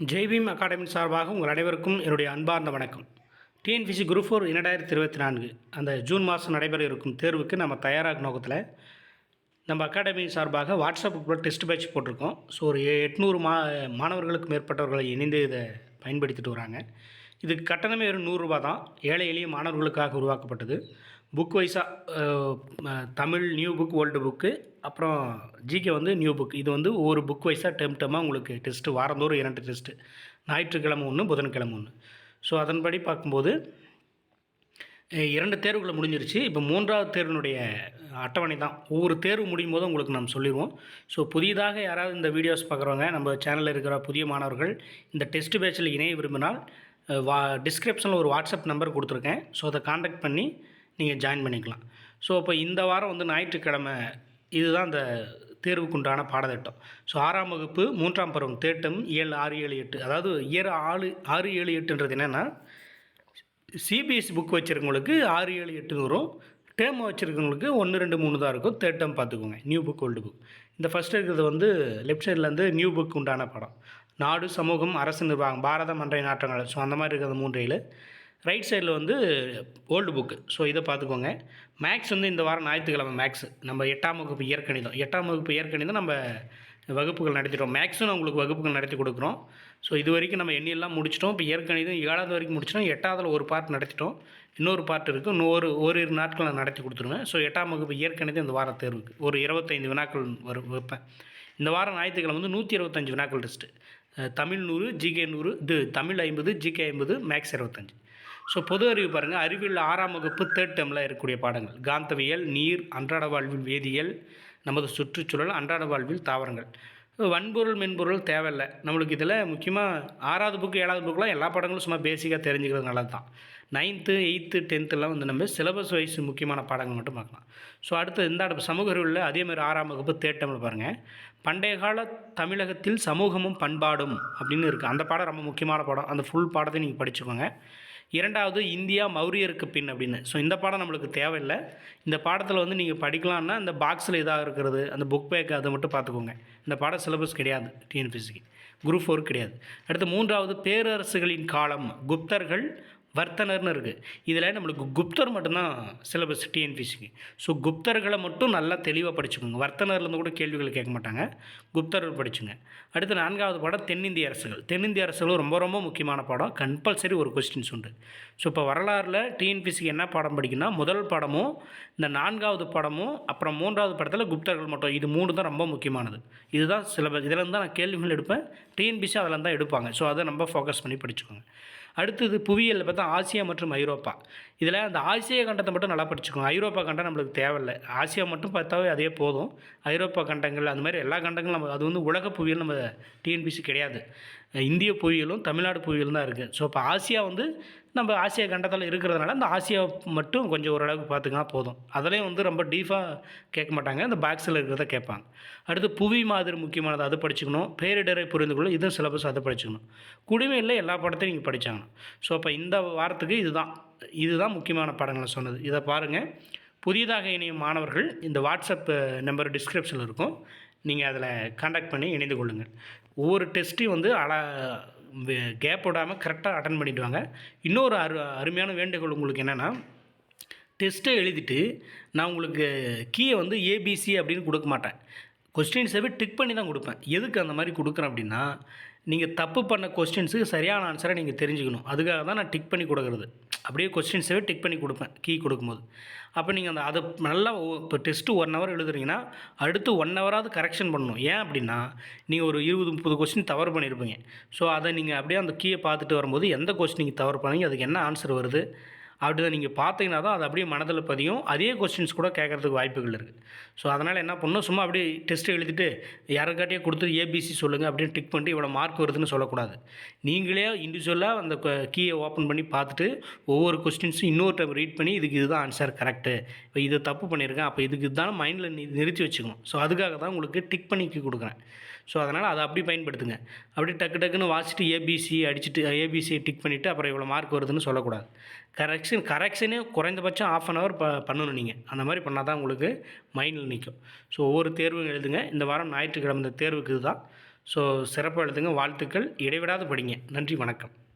Jai Bhim academy சார்பாக உங்கள் அனைவருக்கும் என்னுடைய அன்பார்ந்த வணக்கம். டிஎன்பிசி குரூப் ஃபோர் இரண்டாயிரத்தி இருபத்தி நான்கு அந்த ஜூன் மாதம் நடைபெற இருக்கும் தேர்வுக்கு நம்ம தயாராக நோக்கத்தில் நம்ம அகாடமி சார்பாக வாட்ஸ்அப் டெஸ்ட் பேட்ச் போட்டிருக்கோம். ஸோ ஒரு எட்நூறு மா மாணவர்களுக்கு மேற்பட்டவர்களை இணைந்து இதை பயன்படுத்திட்டு வராங்க. இதுக்கு கட்டணமே வெறும் நூறுரூபா தான். ஏழை எளிய மாணவர்களுக்காக உருவாக்கப்பட்டது. புக் வைஸாக Tamil new book old book அப்புறம் ஜிகே வந்து நியூ புக். இது வந்து ஒவ்வொரு புக் வைஸாக டெம் டெம்மாக உங்களுக்கு டெஸ்ட்டு வாரந்தோறும் இரண்டு டெஸ்ட்டு ஞாயிற்றுக்கிழமை ஒன்று புதன்கிழமை ஒன்று ஸோ அதன்படி பார்க்கும்போது இரண்டு தேர்வுகளை முடிஞ்சிருச்சு. இப்போ மூன்றாவது தேர்வினுடைய அட்டவணை தான். ஒவ்வொரு தேர்வு முடியும் போது உங்களுக்கு நம்ம சொல்லிடுவோம் ஸோ புதிதாக யாராவது இந்த வீடியோஸ் பார்க்குறவங்க நம்ம சேனலில் இருக்கிற புதிய மாணவர்கள் இந்த டெஸ்ட் பேட்சில் இணைய விரும்பினால் வா டிஸ்கிரிப்ஷனில் ஒரு வாட்ஸ்அப் நம்பர் கொடுத்துருக்கேன். ஸோ அதை காண்டாக்ட் பண்ணி நீங்கள் ஜாயின் பண்ணிக்கலாம். ஸோ இப்போ இந்த வாரம் வந்து ஞாயிற்றுக்கிழமை இதுதான் அந்த தேர்வுக்குண்டான பாடத்திட்டம். ஸோ ஆறாம் வகுப்பு மூன்றாம் பருவம் தேட்டம் ஏழு ஆறு ஏழு எட்டு. அதாவது இயர் ஆறு ஆறு ஏழு எட்டுன்றது என்னென்னா சிபிஎஸ்சி புக் வச்சுருக்கவங்களுக்கு ஆறு ஏழு எட்டு வரும். டேர்ம் வச்சுருக்கவங்களுக்கு ஒன்று ரெண்டு மூணு தான் இருக்கும். தேர்ட் டேர்ம் பார்த்துக்கோங்க. நியூ புக் ஓல்டு புக் இந்த ஃபஸ்ட் இருக்கிறது வந்து லெஃப்ட் சைட்லேருந்து நியூ புக் உண்டான படம். நாடு சமூகம் அரசு நிர்வாகம் பாரதம் அன்றைய நாட்டங்கள் ஸோ அந்த மாதிரி இருக்கிறது மூன்றையில் ரைட் சைடில் வந்து ஓல்டு புக்கு. ஸோ இதை பார்த்துக்கோங்க. மேக்ஸ் வந்து இந்த வாரம் ஞாயிற்றுக்கிழமை மேக்ஸ். நம்ம எட்டாம் வகுப்பு இயற்கணிதம். எட்டாம் வகுப்பு இயற்கணிதம் நம்ம வகுப்புகள் நடத்திட்டோம். மேக்ஸும் உங்களுக்கு வகுப்புகள் நடத்தி கொடுக்குறோம். ஸோ இது வரைக்கும் நம்ம எண்ணியெல்லாம் முடிச்சிட்டோம். இப்போ இயற்கணிதம் ஏழாவது வரைக்கும் முடிச்சிட்டோம். எட்டாவதில் ஒரு பார்ட் நடத்திட்டோம். இன்னொரு பார்ட் இருக்குது இன்னொரு ஓரிரு நாட்கள் நான் நடத்தி கொடுத்துருவேன். ஸோ எட்டாம் வகுப்பு இயற்கணிதம் இந்த வார தேர்வுக்கு. ஒரு இருபத்தைந்து வினாக்கள் வரும் வைப்பேன். இந்த வாரம் ஞாயிற்றுக்கிழமை வந்து நூற்றி இருபத்தஞ்சு வினாக்கள் டெஸ்ட்டு தமிழ் நூறு ஜிகே நூறு இது தமிழ் ஐம்பது ஜிகே ஐம்பது மேக்ஸ் இருபத்தஞ்சு. ஸோ பொது அறிவு பாருங்கள் அறிவியல் ஆறாம் வகுப்பு தேர்ட் டேர்மில் இருக்கக்கூடிய பாடங்கள். காந்தவியல் நீர் அன்றாட வாழ்வில் வேதியியல் நமது சுற்றுச்சூழல் அன்றாட வாழ்வில் தாவரங்கள். வன்பொருள் மென்பொருள் தேவையில்லை. நம்மளுக்கு இதில் முக்கியமாக ஆறாவது புக்கு ஏழாவது புக்கெலாம் எல்லா பாடங்களும் சும்மா பேசிக்காக தெரிஞ்சுக்கிறது நல்லது தான் நைன்த்து எயித்து டென்த்துலாம் வந்து நம்ம சிலபஸ் வைஸ் முக்கியமான பாடங்கள் மட்டும் பார்க்கலாம். ஸோ அடுத்து இந்த அடுப்பு சமூக அறிவில் அதே மாதிரி ஆறாம் வகுப்பு தேட்டமில் பாருங்கள் பண்டைய கால தமிழகத்தில் சமூகமும் பண்பாடும் அப்படின்னு இருக்குது அந்த பாடம் ரொம்ப முக்கியமான பாடம். அந்த ஃபுல் பாடத்தை நீங்கள் படிச்சுக்கோங்க. இரண்டாவது இந்தியா மௌரியருக்கு பின் அப்படின்னு. ஸோ இந்த பாடம் நம்மளுக்கு தேவையில்லை. இந்த பாடத்தில் வந்து நீங்கள் படிக்கலாம்னா இந்த பாக்ஸில் இதாக இருக்கிறது அந்த புக் பேக் அதை மட்டும் பார்த்துக்கோங்க. இந்த பாடம் சிலபஸ் கிடையாது டிஎன்பிசிக்கு குரூப் ஃபோர் கிடையாது. அடுத்து மூன்றாவது பேரரசுகளின் காலம் குப்தர்கள் வர்த்தனர்னு இருக்குது இதில் நம்மளுக்கு குப்தர் மட்டும்தான் சிலபஸ் டிஎன்பிசிக்கு ஸோ குப்தர்களை மட்டும் நல்லா தெளிவாக படிச்சுக்கோங்க. வர்த்தனர்லேருந்து கூட கேள்விகள் கேட்க மாட்டாங்க. குப்தர்கள் படிச்சுங்க. அடுத்து நான்காவது பாடம் தென்னிந்திய அரசுகள். தென்னிந்திய அரசுகளும் ரொம்ப ரொம்ப முக்கியமான பாடம். கம்பல்சரி ஒரு கொஸ்டின்ஸ் உண்டு. ஸோ இப்போ வரலாறில் டிஎன்பிசிக்கு என்ன பாடம் படிக்கணும்னா முதல் பாடமும் இந்த நான்காவது பாடமும் அப்புறம் மூன்றாவது படத்தில் குப்தர்கள் மட்டும். இது மூணு தான் ரொம்ப முக்கியமானது. இதுதான் சிலபஸ் இதில் தான் நான் கேள்விகள் எடுப்பேன். டிஎன்பிசி அதில் தான் எடுப்பாங்க. ஸோ அதை நம்ம ஃபோக்கஸ் பண்ணி படிச்சுக்கோங்க. அடுத்தது புவியியலில் பார்த்தா ஆசியா மற்றும் ஐரோப்பா. இதில் அந்த ஆசிய கண்டத்தை மட்டும் நல்லா படிச்சுக்கோங்க. ஐரோப்பா கண்டம் நம்மளுக்கு தேவையில்லை. ஆசியா மட்டும் பார்த்தாவே அதே போதும். ஐரோப்பா கண்டங்கள் அந்த மாதிரி எல்லா கண்டங்களும் நம்ம அது வந்து உலக புவியியல் நம்ம டிஎன்பிசி கிடையாது. இந்திய புவியியலும் தமிழ்நாடு புவியியலும் தான் இருக்குது ஸோ இப்போ ஆசியா வந்து நம்ம ஆசியா கண்டத்தில் இருக்கிறதுனால அந்த ஆசியா மட்டும் கொஞ்சம் ஓரளவுக்கு பார்த்துக்கா போதும். அதுலேயும் வந்து ரொம்ப டீஃபாக கேட்க மாட்டாங்க. இந்த பாக்ஸில் இருக்கிறத கேட்பாங்க. அடுத்து புவி மாதிரி முக்கியமானது அது படிச்சுக்கணும். பேரிடரை புரிந்து கொள்ள இதுவும் சிலபஸ் அதை படிச்சுக்கணும். குடிமையில் எல்லா படத்தையும் நீங்கள் படித்தாங்க ஸோ அப்போ இந்த வாரத்துக்கு இதுதான். இதுதான் முக்கியமான படங்களை சொன்னது. இதை பாருங்கள் புதிதாக இணையும் மாணவர்கள் இந்த வாட்ஸ்அப் நம்பர் டிஸ்கிரிப்ஷனில் இருக்கும். நீங்கள் அதில் காண்டாக்ட் பண்ணி இணைந்து கொள்ளுங்கள் ஒவ்வொரு டெஸ்ட்டையும் வந்து அழ கேப் விடாமல் கரெக்டாக அட்டன் பண்ணிட்டு வாங்க. இன்னொரு அரு அருமையான வேண்டுகோள் உங்களுக்கு என்னென்னா டெஸ்ட்டை எழுதிட்டு நான் உங்களுக்கு கீயை வந்து ஏபிசி அப்படின்னு கொடுக்க மாட்டேன். கொஸ்டின்ஸவே டிக் பண்ணி தான் கொடுப்பேன். எதுக்கு அந்த மாதிரி கொடுக்குறேன் அப்படின்னா நீங்கள் தப்பு பண்ண கொஸ்டின்ஸுக்கு சரியான ஆன்சரை நீங்கள் தெரிஞ்சுக்கணும். அதுக்காக தான் நான் டிக் பண்ணி கொடுக்குறது. அப்படியே கொஸ்டின்ஸவே டிக் பண்ணி கொடுப்பேன் கீ கொடுக்கும்போது. அப்போ நீங்கள் அந்த அதை நல்லா இப்போ டெஸ்ட்டு ஒன் ஹவர் எழுதுறீங்கன்னா அடுத்து ஒன் ஹவராவது கரெக்ஷன் பண்ணணும். ஏன் அப்படின்னா நீங்கள் ஒரு இருபது முப்பது கொஸ்டின் தவறு பண்ணியிருப்பீங்க. ஸோ அதை நீங்கள் அப்படியே அந்த கீயை பார்த்துட்டு வரும்போது எந்த கொஸ்டின் நீங்கள் தவறு பண்ணீங்க அதுக்கு என்ன ஆன்சர் வருது? அப்படி தான் நீங்கள் பார்த்தீங்கன்னா தான் அது அப்படியே மனதில் பதியும். அதே கொஸ்டின்ஸ் கூட கேட்கறதுக்கு வாய்ப்புகள் இருக்குது ஸோ அதனால் என்ன பண்ணணும்? சும்மா அப்படியே டெஸ்ட் எழுதிட்டு யாருக்காட்டியே கொடுத்து ஏபிசி சொல்லுங்கள் அப்படின்னு டிக் பண்ணிட்டு இவ்வளோ மார்க் வருதுன்னு சொல்லக்கூடாது. நீங்களே இண்டிவிஜுவலாக அந்த கீயை ஓப்பன் பண்ணி பார்த்துட்டு ஒவ்வொரு கொஸ்டின்ஸும் இன்னொரு டைம் ரீட் பண்ணி இதுக்கு இதுதான் ஆன்சர் கரெக்டு இப்போ இதை தப்பு பண்ணியிருக்கேன். அப்போ இதுக்கு இதுதான் மைண்டில் நிறுத்தி வச்சுக்கணும். ஸோ அதுக்காக தான் உங்களுக்கு டிக் பண்ணி கொடுக்குறேன். ஸோ அதனால் அதை அப்படி பயன்படுத்துங்க. அப்படி டக்கு டக்குன்னு வாசிட்டு ஏபிசி அடிச்சுட்டு ஏபிசி டிக் பண்ணிவிட்டு அப்புறம் இவ்வளோ மார்க் வருதுன்னு சொல்லக்கூடாது. கரெக்ஷன் கரெக்ஷனே குறைந்தபட்சம் ஆஃப் அன் ஹவர் ப பண்ணணும் நீங்கள் அந்த மாதிரி பண்ணால் தான் உங்களுக்கு மைண்டில் நிற்கும் ஸோ ஒவ்வொரு தேர்வும் எழுதுங்க. இந்த வாரம் ஞாயிற்றுக்கிழமை இந்த தேர்வுக்கு இதுதான். ஸோ சிறப்பாக எழுதுங்க. வாழ்த்துக்கள். இடைவிடாது படிங்க. நன்றி வணக்கம்.